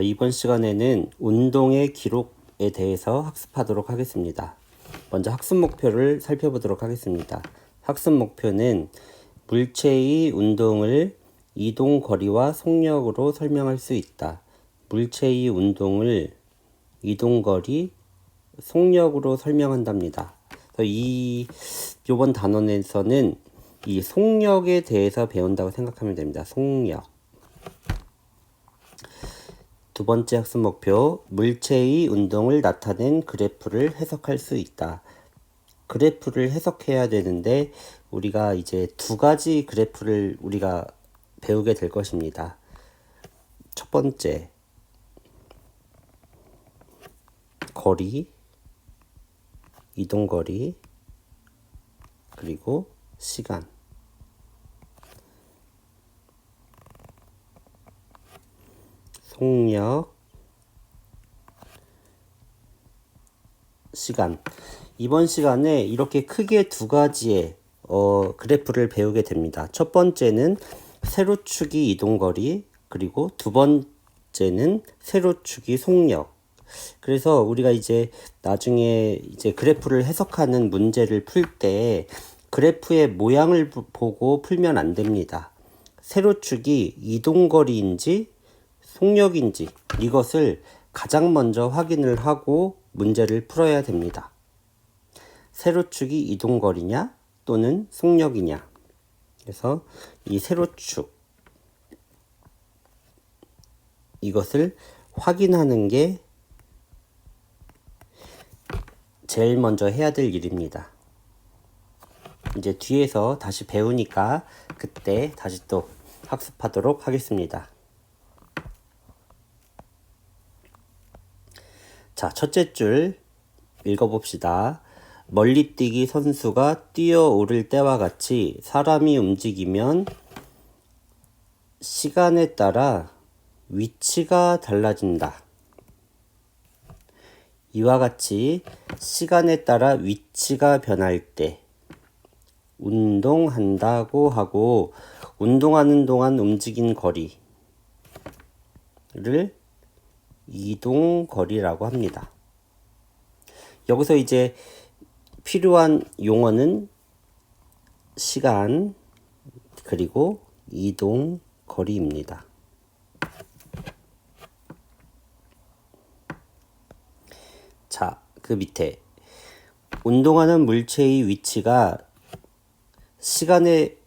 자, 이번 시간에는 운동의 기록에 대해서 학습하도록 하겠습니다. 먼저 학습 목표를 살펴보도록 하겠습니다. 학습 목표는 물체의 운동을 이동 거리와 속력으로 설명할 수 있다. 물체의 운동을 이동 거리, 속력으로 설명한답니다. 이 요번 단원에서는 이 속력에 대해서 배운다고 생각하면 됩니다. 속력. 두 번째 학습 목표, 물체의 운동을 나타낸 그래프를 해석할 수 있다. 그래프를 해석해야 되는데 우리가 이제 두 가지 그래프를 우리가 배우게 될 것입니다. 첫 번째, 거리, 이동 거리, 그리고 시간. 속력, 시간. 이번 시간에 이렇게 크게 두 가지의 어, 그래프를 배우게 됩니다. 첫 번째는 세로축이 이동거리, 그리고 두 번째는 세로축이 속력. 그래서 우리가 이제 나중에 이제 그래프를 해석하는 문제를 풀 때 그래프의 모양을 보고 풀면 안 됩니다. 세로축이 이동거리인지 속력인지 이것을 가장 먼저 확인을 하고 문제를 풀어야 됩니다. 세로축이 이동거리냐 또는 속력이냐. 그래서 이 세로축 이것을 확인하는 게 제일 먼저 해야 될 일입니다. 이제 뒤에서 다시 배우니까 그때 다시 또 학습하도록 하겠습니다. 자, 첫째 줄 읽어봅시다. 멀리뛰기 선수가 뛰어오를 때와 같이 사람이 움직이면 시간에 따라 위치가 달라진다. 이와 같이 시간에 따라 위치가 변할 때 운동한다고 하고 운동하는 동안 움직인 거리를 이동 거리라고 합니다. 여기서 이제 필요한 용어는 시간 그리고 이동 거리입니다. 자, 그 밑에 운동하는 물체의 위치가 시간에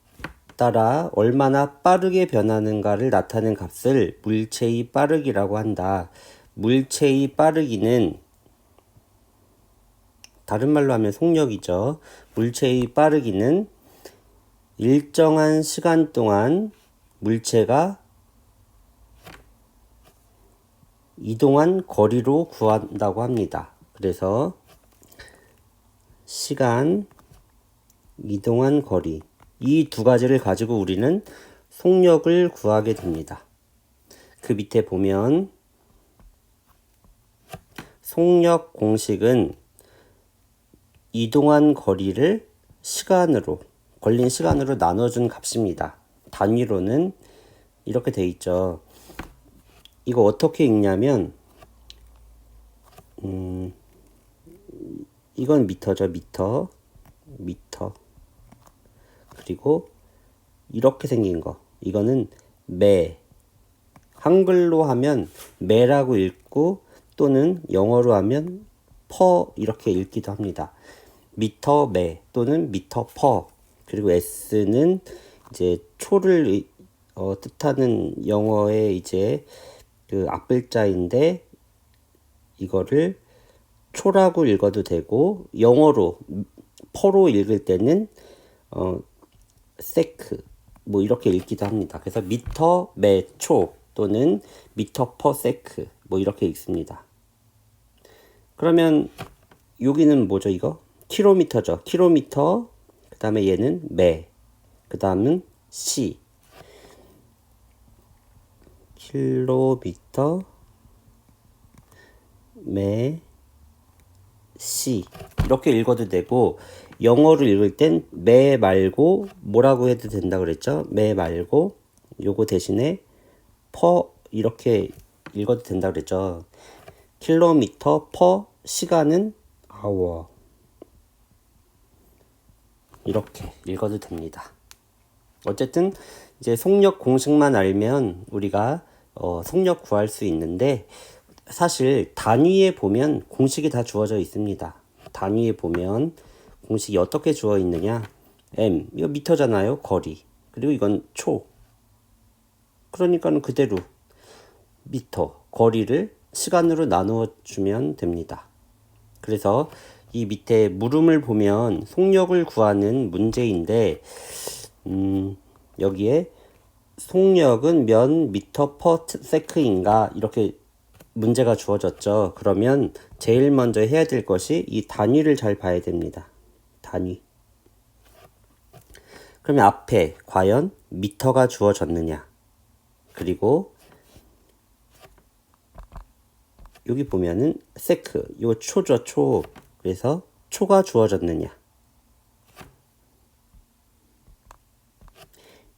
따라 얼마나 빠르게 변하는가를 나타낸 값을 물체의 빠르기라고 한다. 물체의 빠르기는 다른 말로 하면 속력이죠. 물체의 빠르기는 일정한 시간 동안 물체가 이동한 거리로 구한다고 합니다. 그래서 시간, 이동한 거리 이 두 가지를 가지고 우리는 속력을 구하게 됩니다. 그 밑에 보면 속력 공식은 이동한 거리를 시간으로 걸린 시간으로 나눠준 값입니다. 단위로는 이렇게 돼 있죠. 이거 어떻게 읽냐면 음, 이건 미터죠. 미터. 미터. 그리고 이렇게 생긴 거. 이거는 매. 한글로 하면 매라고 읽고 또는 영어로 하면 퍼 이렇게 읽기도 합니다. 미터 매 또는 미터 퍼. 그리고 S는 이제 초를 어, 뜻하는 영어의 이제 그 앞글자인데 이거를 초라고 읽어도 되고 영어로 퍼로 읽을 때는 어 세크 뭐 이렇게 읽기도 합니다. 그래서 미터 매 초 또는 미터 퍼 세크 뭐 이렇게 읽습니다. 그러면 여기는 뭐죠 이거? 킬로미터죠. 킬로미터 그 다음에 얘는 매. 그 다음은 시. 킬로미터 매 시. 이렇게 읽어도 되고 영어를 읽을 땐 매 말고 뭐라고 해도 된다 그랬죠? 매 말고 요거 대신에 퍼 이렇게 읽어도 된다 그랬죠. 킬로미터 퍼 시간은 hour. 이렇게 읽어도 됩니다. 어쨌든 이제 속력 공식만 알면 우리가 어, 속력 구할 수 있는데 사실 단위에 보면 공식이 다 주어져 있습니다. 단위에 보면 공식이 어떻게 주어 있느냐? m 이거 미터잖아요. 거리. 그리고 이건 초. 그러니까는 그대로 미터 거리를 시간으로 나누어 주면 됩니다. 그래서 이 밑에 물음을 보면 속력을 구하는 문제인데 음, 여기에 속력은 몇 미터 퍼 세크인가 이렇게 문제가 주어졌죠. 그러면 제일 먼저 해야 될 것이 이 단위를 잘 봐야 됩니다. 단위. 그러면 앞에 과연 미터가 주어졌느냐? 그리고 여기 보면은 세크, 요 초죠, 초. 그래서 초가 주어졌느냐?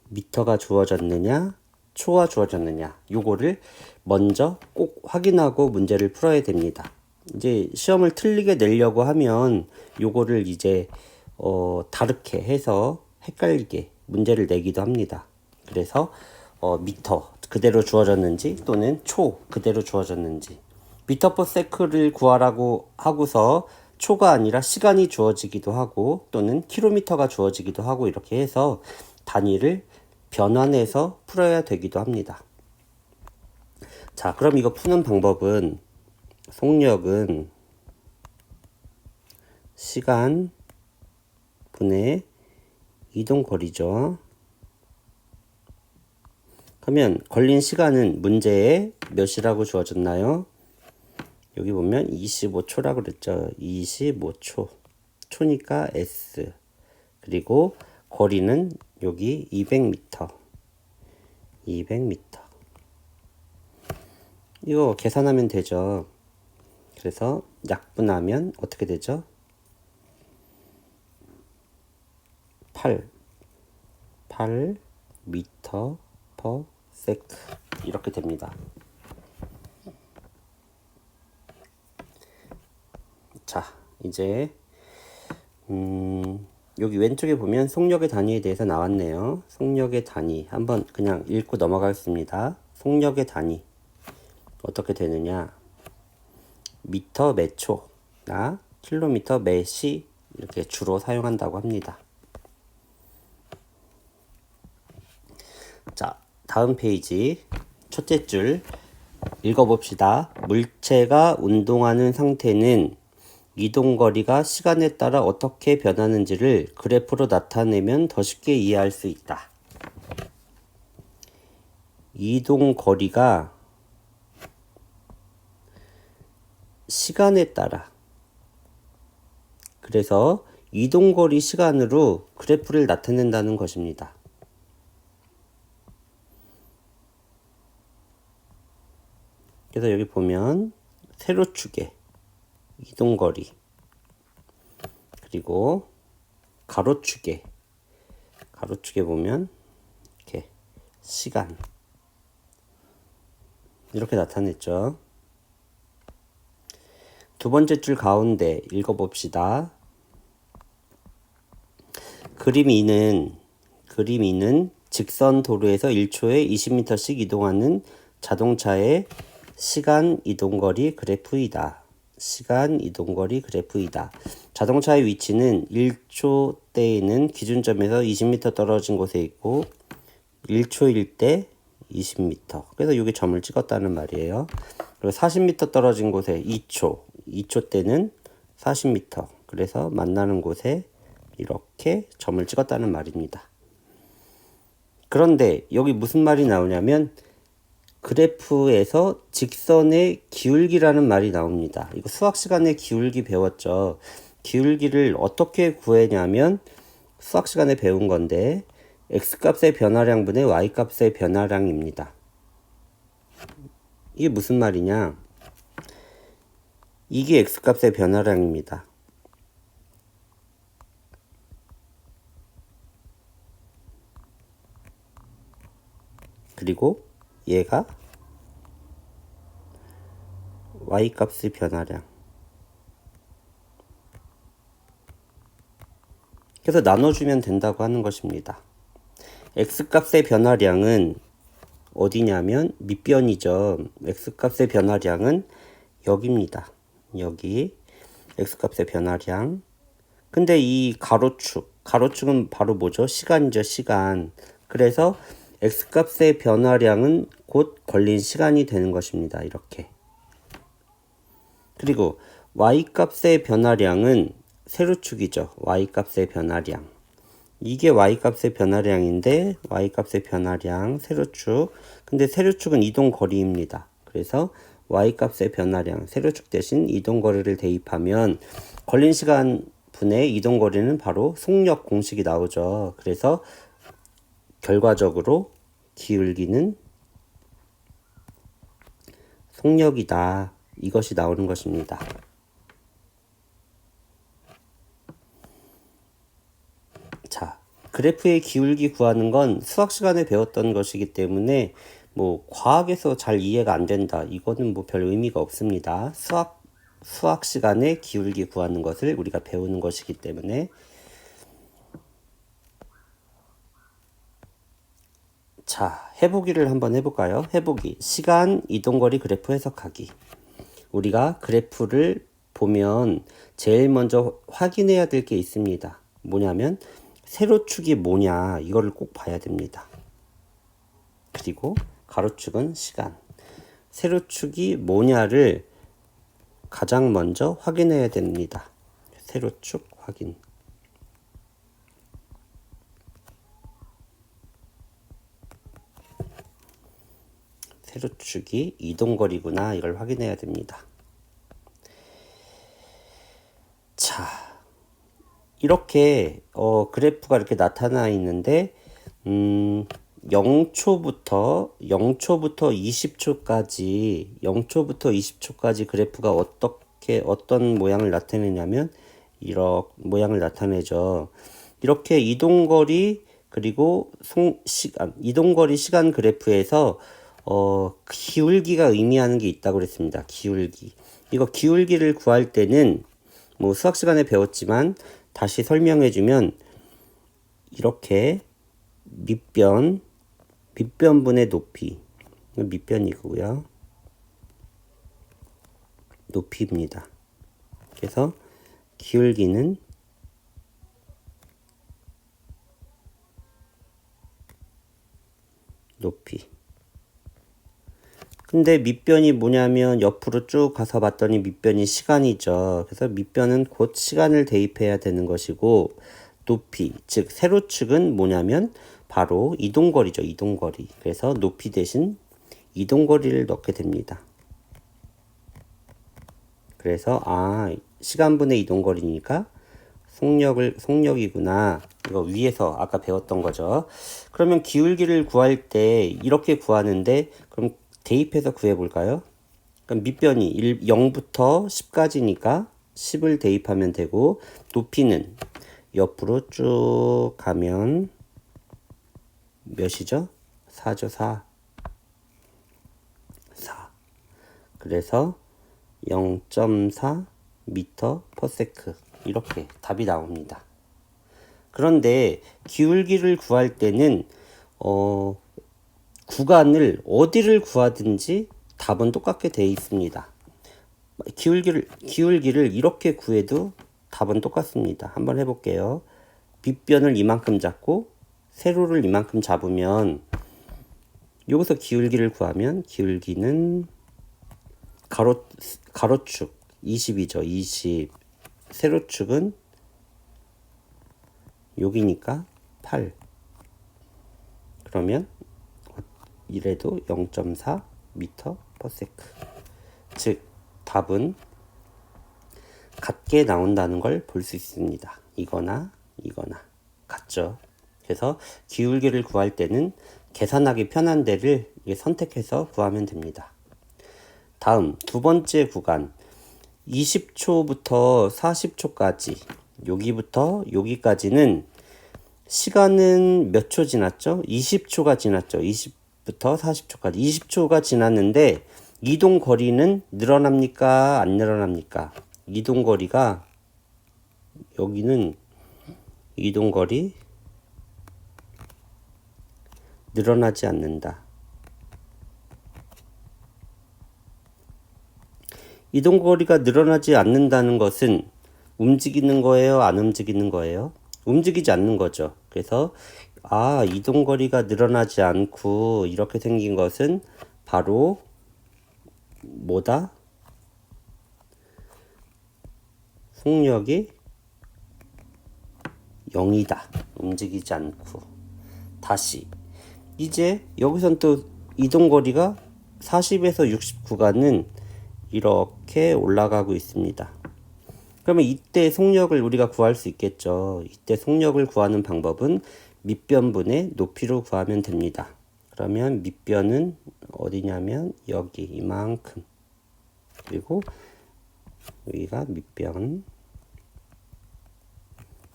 미터가 주어졌느냐? 초가 주어졌느냐? 요거를 먼저 꼭 확인하고 문제를 풀어야 됩니다. 이제 시험을 틀리게 내려고 하면 요거를 이제 어 다르게 해서 헷갈리게 문제를 내기도 합니다. 그래서 어 미터 그대로 주어졌는지 또는 초 그대로 주어졌는지 미터 퍼 세크를 구하라고 하고서 초가 아니라 시간이 주어지기도 하고 또는 킬로미터가 주어지기도 하고 이렇게 해서 단위를 변환해서 풀어야 되기도 합니다. 자, 그럼 이거 푸는 방법은 속력은 시간 분의 이동 거리죠. 그러면 걸린 시간은 문제에 몇이라고 주어졌나요? 여기 보면 25초라고 그랬죠. 25초. 초니까 S. 그리고 거리는 여기 200m. 200m. 이거 계산하면 되죠. 그래서 약분하면 어떻게 되죠? 8. 8 미터 퍼 세크. 이렇게 됩니다. 자, 이제 음, 여기 왼쪽에 보면 속력의 단위에 대해서 나왔네요. 속력의 단위 한번 그냥 읽고 넘어가겠습니다. 속력의 단위 어떻게 되느냐? 미터 매 초나 킬로미터 매 시 이렇게 주로 사용한다고 합니다. 자, 다음 페이지 첫째 줄 읽어봅시다. 물체가 운동하는 상태는 이동거리가 시간에 따라 어떻게 변하는지를 그래프로 나타내면 더 쉽게 이해할 수 있다. 이동거리가 시간에 따라 그래서 이동거리 시간으로 그래프를 나타낸다는 것입니다. 그래서 여기 보면 세로축에 이동거리 그리고 가로축에 가로축에 보면 이렇게 시간 이렇게 나타냈죠. 두 번째 줄 가운데 읽어봅시다. 그림 2는 그림 2는 직선 도로에서 1초에 20m씩 이동하는 자동차의 시간 이동거리 그래프이다. 시간 이동거리 그래프이다. 자동차의 위치는 1초 때에는 기준점에서 20m 떨어진 곳에 있고 1초일 때 20m. 그래서 이게 점을 찍었다는 말이에요. 그리고 40m 떨어진 곳에 2초. 2초 때는 40m. 그래서 만나는 곳에 이렇게 점을 찍었다는 말입니다. 그런데 여기 무슨 말이 나오냐면 그래프에서 직선의 기울기라는 말이 나옵니다. 이거 수학 시간에 기울기 배웠죠. 기울기를 어떻게 구했냐면 수학 시간에 배운 건데 x값의 변화량분의 y값의 변화량입니다. 이게 무슨 말이냐? 이게 x값의 변화량입니다. 그리고 얘가 y값의 변화량. 그래서 나눠주면 된다고 하는 것입니다. x값의 변화량은 어디냐면 밑변이죠. x값의 변화량은 여기입니다. 여기 x값의 변화량. 근데 이 가로축, 가로축은 바로 뭐죠? 시간이죠, 시간. 그래서 x값의 변화량은 곧 걸린 시간이 되는 것입니다. 이렇게. 그리고 y값의 변화량은 세로축이죠. y값의 변화량. 이게 y값의 변화량인데 y값의 변화량 세로축. 근데 세로축은 이동 거리입니다. 그래서 y값의 변화량 세로축 대신 이동 거리를 대입하면 걸린 시간 분의 이동 거리는 바로 속력 공식이 나오죠. 그래서 결과적으로 기울기는 속력이다. 이것이 나오는 것입니다. 자, 그래프의 기울기 구하는 건 수학 시간에 배웠던 것이기 때문에 뭐 과학에서 잘 이해가 안 된다. 이거는 뭐 별 의미가 없습니다. 수학 수학 시간에 기울기 구하는 것을 우리가 배우는 것이기 때문에 자, 해보기를 한번 해볼까요? 해보기. 시간 이동거리 그래프 해석하기. 우리가 그래프를 보면 제일 먼저 확인해야 될 게 있습니다. 뭐냐면 세로축이 뭐냐 이거를 꼭 봐야 됩니다. 그리고 가로축은 시간. 세로축이 뭐냐를 가장 먼저 확인해야 됩니다. 세로축 확인. 세로축이 이동거리구나 이걸 확인해야 됩니다. 자, 이렇게 어, 그래프가 이렇게 나타나 있는데 음, 0초부터 0초부터 20초까지 0초부터 20초까지 그래프가 어떻게 어떤 모양을 나타내냐면 이렇게 모양을 나타내죠. 이렇게 이동거리 그리고 송 시간 이동거리 시간 그래프에서 어 기울기가 의미하는 게 있다고 그랬습니다. 기울기. 이거 기울기를 구할 때는 뭐 수학 시간에 배웠지만 다시 설명해 주면 이렇게 밑변 밑변분의 높이 밑변이고요. 높이입니다. 그래서 기울기는 높이. 근데 밑변이 뭐냐면 옆으로 쭉 가서 봤더니 밑변이 시간이죠. 그래서 밑변은 곧 시간을 대입해야 되는 것이고 높이, 즉 세로축은 뭐냐면 바로 이동거리죠. 이동거리. 그래서 높이 대신 이동거리를 넣게 됩니다. 그래서 아 시간분의 이동거리니까 속력을 속력이구나. 이거 위에서 아까 배웠던 거죠. 그러면 기울기를 구할 때 이렇게 구하는데 그럼 대입해서 구해 볼까요? 그럼 밑변이 1, 0부터 10까지니까 10을 대입하면 되고 높이는 옆으로 쭉 가면 몇이죠? 4죠, 4. 4. 그래서 0.4 미터 이렇게 답이 나옵니다. 그런데 기울기를 구할 때는 어 구간을 어디를 구하든지 답은 똑같게 되어 있습니다. 기울기를 기울기를 이렇게 구해도 답은 똑같습니다. 한번 해볼게요. 밑변을 이만큼 잡고 세로를 이만큼 잡으면 여기서 기울기를 구하면 기울기는 가로 가로축 20이죠. 20 세로축은 여기니까 8 그러면 이래도 0.4 미터 퍼세크 즉 답은 같게 나온다는 걸 볼 수 있습니다. 이거나 이거나 같죠. 그래서 기울기를 구할 때는 계산하기 편한 데를 선택해서 구하면 됩니다. 다음 두 번째 구간 20초부터 40초까지 여기부터 여기까지는 시간은 몇 초 지났죠? 20초가 지났죠. 20 부터 40초까지 20초가 지났는데 이동 거리는 늘어납니까? 안 늘어납니까? 이동 거리가 여기는 이동 거리 늘어나지 않는다. 이동 거리가 늘어나지 않는다는 것은 움직이는 거예요? 안 움직이는 거예요? 움직이지 않는 거죠. 그래서 아, 이동 거리가 늘어나지 않고 이렇게 생긴 것은 바로 뭐다? 속력이 0이다. 움직이지 않고. 다시. 이제 여기선 또 이동 거리가 40에서 60 구간은 이렇게 올라가고 있습니다. 그러면 이때 속력을 우리가 구할 수 있겠죠. 이때 속력을 구하는 방법은 밑변분의 높이로 구하면 됩니다. 그러면 밑변은 어디냐면 여기 이만큼. 그리고 여기가 밑변.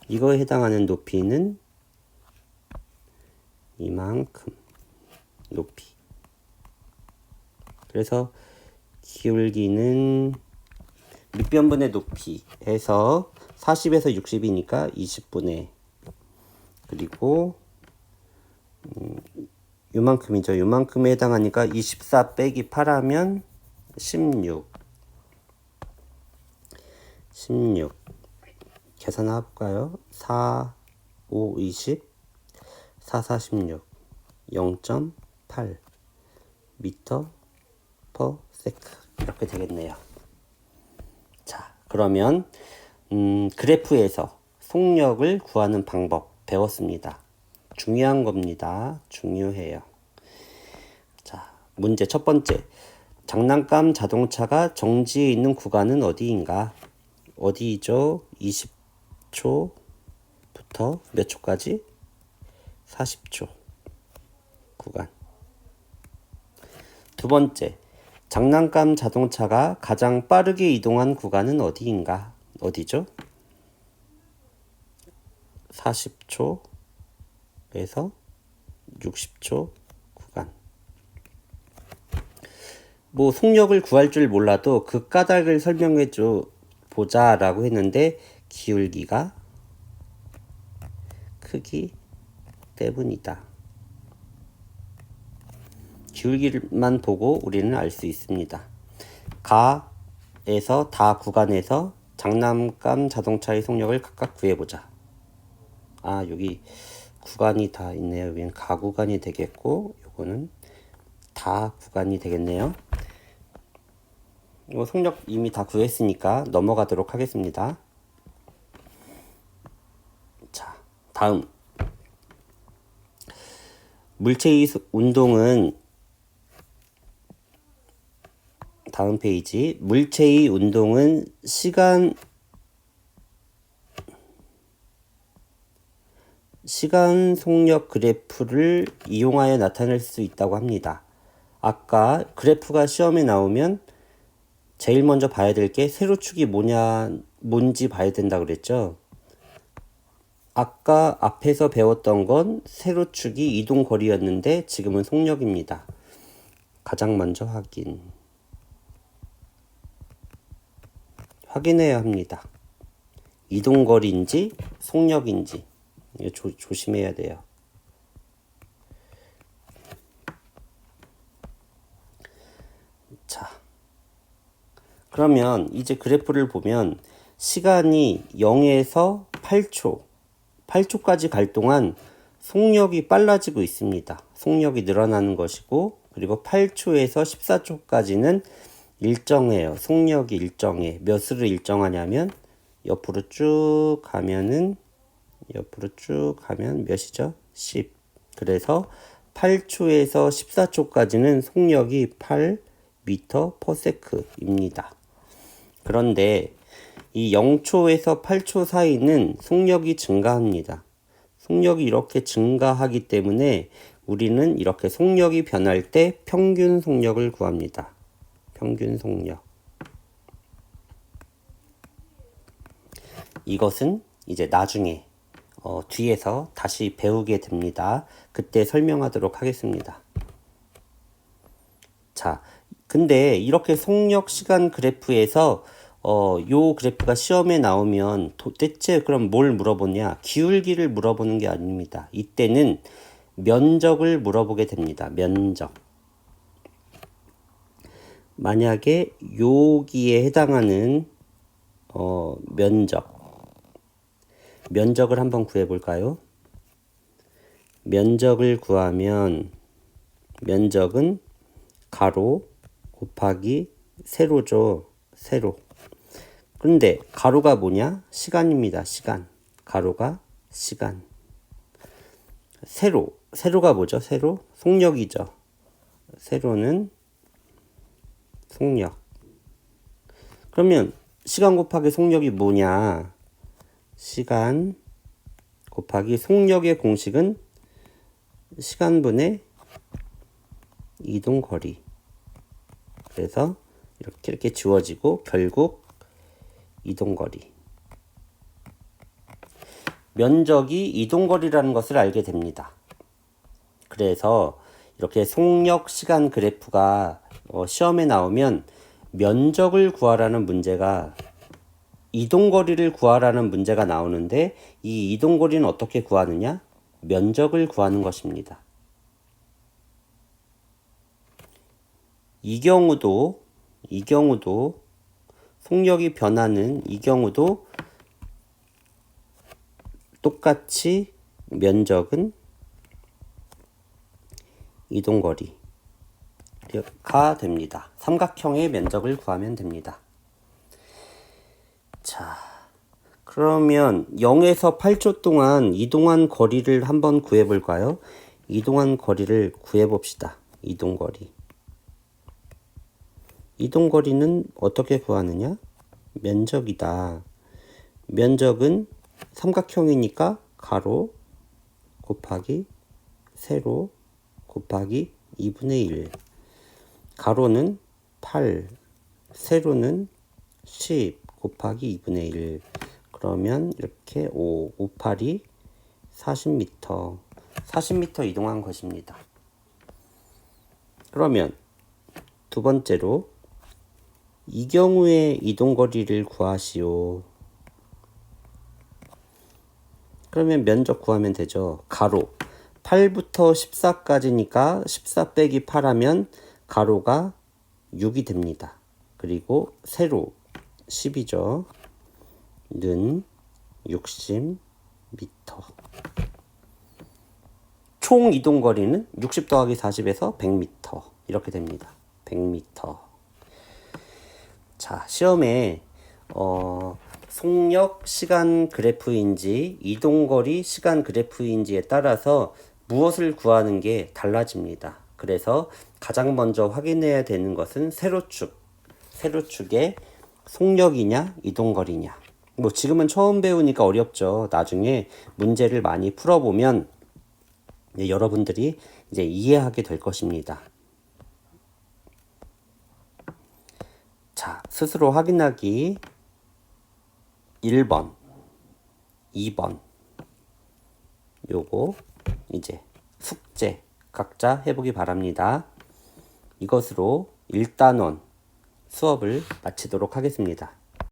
이거에 해당하는 높이는 이만큼 높이. 그래서 기울기는 밑변분의 높이 해서 40에서 60이니까 20분의 그리고 음, 요만큼이죠. 요만큼에 해당하니까 24 빼기 8 하면 16 16 계산해 볼까요? 4 5 20 4 4 16 0.8 미터 퍼 세크 이렇게 되겠네요. 자, 그러면 음, 그래프에서 속력을 구하는 방법 배웠습니다. 중요한 겁니다. 중요해요. 자, 문제 첫 번째. 장난감 자동차가 정지해 있는 구간은 어디인가? 어디죠? 20초부터 몇 초까지? 40초 구간. 두 번째. 장난감 자동차가 가장 빠르게 이동한 구간은 어디인가? 어디죠? 40초에서 60초 구간. 뭐 속력을 구할 줄 몰라도 그 까닭을 설명해 줘 보자라고 했는데 기울기가 크기 때문이다. 기울기만 보고 우리는 알 수 있습니다. 가에서 다 구간에서 장난감 자동차의 속력을 각각 구해보자. 아 여기 구간이 다 있네요. 여기는 가 구간이 되겠고 요거는 다 구간이 되겠네요. 이거 속력 이미 다 구했으니까 넘어가도록 하겠습니다. 자 다음 물체의 운동은 다음 페이지 물체의 운동은 시간 시간 속력 그래프를 이용하여 나타낼 수 있다고 합니다. 아까 그래프가 시험에 나오면 제일 먼저 봐야 될 게 세로축이 뭐냐 뭔지 봐야 된다 그랬죠. 아까 앞에서 배웠던 건 세로축이 이동 거리였는데 지금은 속력입니다. 가장 먼저 확인. 확인해야 합니다. 이동 거리인지 속력인지 이거 조, 조심해야 돼요. 자, 그러면 이제 그래프를 보면 시간이 0에서 8초, 8초까지 갈 동안 속력이 빨라지고 있습니다. 속력이 늘어나는 것이고, 그리고 8초에서 14초까지는 일정해요. 속력이 일정해. 몇으로 일정하냐면, 옆으로 쭉 가면은 옆으로 쭉 가면 몇이죠? 10. 그래서 8초에서 14초까지는 속력이 8m per sec입니다. 그런데 이 0초에서 8초 사이는 속력이 증가합니다. 속력이 이렇게 증가하기 때문에 우리는 이렇게 속력이 변할 때 평균 속력을 구합니다. 평균 속력. 이것은 이제 나중에 어, 뒤에서 다시 배우게 됩니다. 그때 설명하도록 하겠습니다. 자, 근데 이렇게 속력 시간 그래프에서 어, 요 그래프가 시험에 나오면 도대체 그럼 뭘 물어보냐? 기울기를 물어보는 게 아닙니다. 이때는 면적을 물어보게 됩니다. 면적. 만약에 여기에 해당하는 어, 면적. 면적을 한번 구해 볼까요? 면적을 구하면 면적은 가로 곱하기 세로죠. 세로. 그런데 가로가 뭐냐? 시간입니다. 시간. 가로가 시간. 세로. 세로가 뭐죠? 세로? 속력이죠. 세로는 속력. 그러면 시간 곱하기 속력이 뭐냐? 시간 곱하기 속력의 공식은 시간분의 이동 거리. 그래서 이렇게 이렇게 지워지고 결국 이동 거리. 면적이 이동 거리라는 것을 알게 됩니다. 그래서 이렇게 속력 시간 그래프가 어, 시험에 나오면 면적을 구하라는 문제가 이동 거리를 구하라는 문제가 나오는데 이 이동 거리는 어떻게 구하느냐? 면적을 구하는 것입니다. 이 경우도 이 경우도 속력이 변하는 이 경우도 똑같이 면적은 이동거리가 됩니다. 삼각형의 면적을 구하면 됩니다. 자, 그러면 0에서 8초 동안 이동한 거리를 한번 구해 볼까요? 이동한 거리를 구해 봅시다. 이동 거리. 이동 거리는 어떻게 구하느냐? 면적이다. 면적은 삼각형이니까 가로 곱하기 세로 곱하기 2분의 1. 가로는 8, 세로는 10 곱하기 2분의 1. 그러면 이렇게 5, 5, 8이 40m. 40m 이동한 것입니다. 그러면 두 번째로 이 경우에 이동 거리를 구하시오. 그러면 면적 구하면 되죠. 가로 8부터 14까지니까 14 빼기 8 하면 가로가 6이 됩니다. 그리고 세로 10이죠. 는 60m. 총 이동 거리는 60 더하기 40에서 100m. 이렇게 됩니다. 100m. 자, 시험에 어, 속력 시간 그래프인지 이동 거리 시간 그래프인지에 따라서 무엇을 구하는 게 달라집니다. 그래서 가장 먼저 확인해야 되는 것은 세로축. 세로축의 속력이냐 이동거리냐. 뭐 지금은 처음 배우니까 어렵죠. 나중에 문제를 많이 풀어보면 여러분들이 이제 이해하게 될 것입니다. 자, 스스로 확인하기 1번, 2번. 요거 이제 숙제 각자 해보기 바랍니다. 이것으로 1단원 수업을 마치도록 하겠습니다.